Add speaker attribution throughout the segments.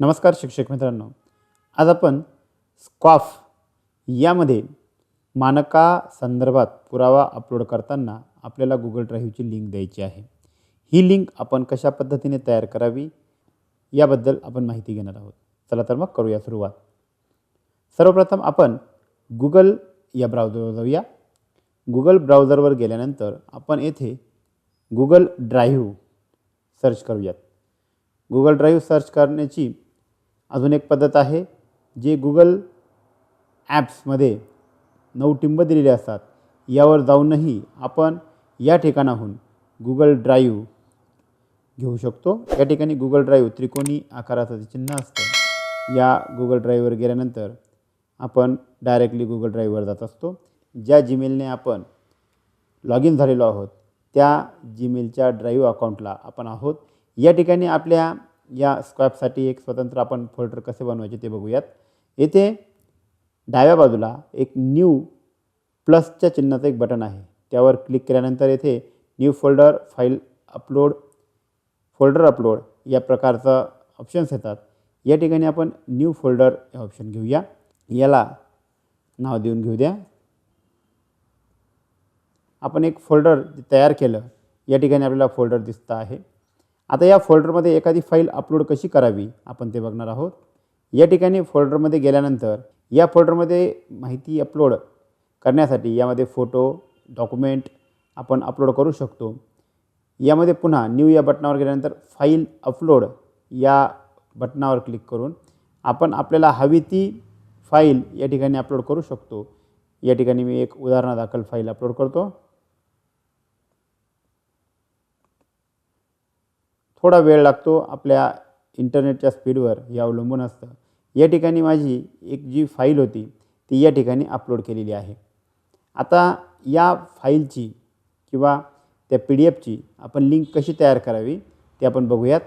Speaker 1: नमस्कार शिक्षक मित्रांनो. आज आपण स्क्वाफ यामध्ये मानका संदर्भात पुरावा अपलोड करताना आपल्याला गुगल ड्राईव्हची लिंक द्यायची आहे. ही लिंक आपण कशा पद्धतीने तयार करावी याबद्दल आपण माहिती घेणार आहोत. चला तर मग करूया सुरुवात. सर्वप्रथम आपण गुगल या ब्राउझरवर जाऊया. गुगल ब्राउझरवर गेल्यानंतर आपण येथे गुगल ड्राईव्ह सर्च करूयात. गुगल ड्राईव्ह सर्च करण्याची अजून एक पद्धत आहे जे गुगल ॲप्समध्ये नऊ टिंब दिलेले असतात. यावर जाऊनही आपण या ठिकाणाहून गुगल ड्राईव्ह घेऊ शकतो. या ठिकाणी गुगल ड्राईव्ह त्रिकोणी आकाराचं जे चिन्ह असतं या गुगल ड्राईव्हवर गेल्यानंतर आपण डायरेक्टली गुगल ड्राईव्हवर जात असतो. ज्या जीमेलने आपण लॉग इन झालेलो आहोत त्या जीमेलच्या ड्राईव्ह अकाउंटला आपण आहोत. या ठिकाणी आपल्या या स्क्वॅपसाठी एक स्वतंत्र आपण फोल्डर कसे बनवायचे ते बघूयात. येथे डाव्या बाजूला एक न्यू प्लसच्या चिन्हाचं एक बटन आहे. त्यावर क्लिक केल्यानंतर येथे new folder file upload folder upload या प्रकारचं ऑप्शन्स येतात. या ठिकाणी आपण न्यू फोल्डर हे ऑप्शन घेऊया. याला नाव देऊन घेऊ द्या आपण एक फोल्डर तयार केलं. या ठिकाणी आपल्याला फोल्डर दिसतं आहे. आता या फोल्डरमध्ये एखादी फाईल अपलोड कशी करावी आपण ते बघणार आहोत. या ठिकाणी फोल्डरमध्ये गेल्यानंतर या फोल्डरमध्ये माहिती अपलोड करण्यासाठी यामध्ये फोटो डॉक्युमेंट आपण अपलोड करू शकतो. यामध्ये पुन्हा न्यू या बटनावर गेल्यानंतर फाईल अपलोड या बटनावर क्लिक करून आपण आपल्याला हवी ती फाईल या ठिकाणी अपलोड करू शकतो. या ठिकाणी मी एक उदाहरणादाखल फाईल अपलोड करतो. थोडा वेळ लागतो आपल्या इंटरनेटच्या स्पीडवर हे अवलंबून असतं. या ठिकाणी माझी एक जी फाईल होती ती या ठिकाणी अपलोड केलेली आहे. आता या फाईलची किंवा त्या पी डी एफची आपण लिंक कशी तयार करावी ते आपण बघूयात.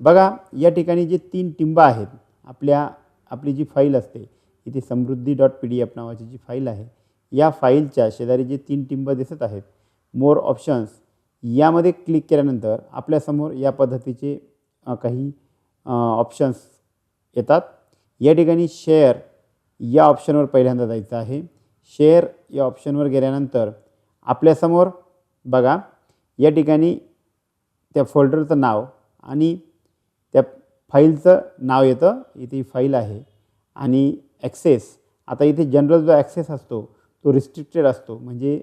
Speaker 1: बघा या ठिकाणी जे तीन टिंब आहेत आपल्या आपली जी फाईल असते इथे Samruddhi dot P D F नावाची जी फाईल आहे या फाईलच्या शेजारी जे तीन टिंब दिसत आहेत मोर ऑप्शन्स यामध्ये क्लिक केल्यानंतर आपल्यासमोर या पद्धतीचे काही ऑप्शन्स येतात. या ठिकाणी शेअर या ऑप्शनवर पहिल्यांदा जायचं आहे. शेअर या ऑप्शनवर गेल्यानंतर आपल्यासमोर बघा या ठिकाणी त्या फोल्डरचं नाव आणि त्या फाईलचं नाव येतं. इथे ही फाईल आहे. आणि ॲक्सेस आता इथे जनरल जो ॲक्सेस असतो तो रिस्ट्रिक्टेड असतो. म्हणजे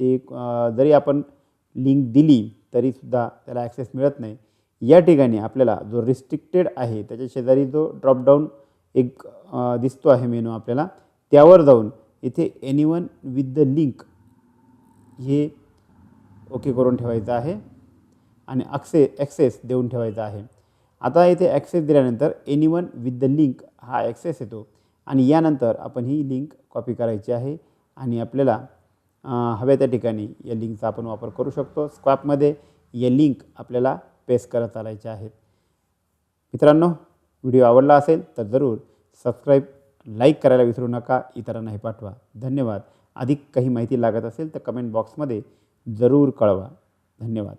Speaker 1: ते जरी आपण लिंक दिली तरीसुद्धा त्याला ॲक्सेस मिळत नाही. या ठिकाणी आपल्याला जो रिस्ट्रिक्टेड आहे त्याच्या शेजारी जो ड्रॉपडाऊन एक दिसतो आहे मेनू आपल्याला त्यावर जाऊन इथे any one with the link हे ओके करून ठेवायचं आहे आणि अक्से ॲक्सेस देऊन ठेवायचा आहे. आता इथे ॲक्सेस दिल्यानंतर एनिवन विथ द लिंक हा ॲक्सेस येतो आणि यानंतर आपण ही लिंक कॉपी करायची आहे आणि आपल्याला हव्या त्या ठिकाणी या लिंकचा आपण वापर करू शकतो. स्क्वॅपमध्ये या लिंक आपल्याला पेस्ट करत चालायच्या आहेत. मित्रांनो व्हिडिओ आवडला असेल तर जरूर सबस्क्राईब लाईक करायला विसरू नका इतरांनाही पाठवा. धन्यवाद. अधिक काही माहिती लागत असेल तर कमेंट बॉक्समध्ये जरूर कळवा. धन्यवाद.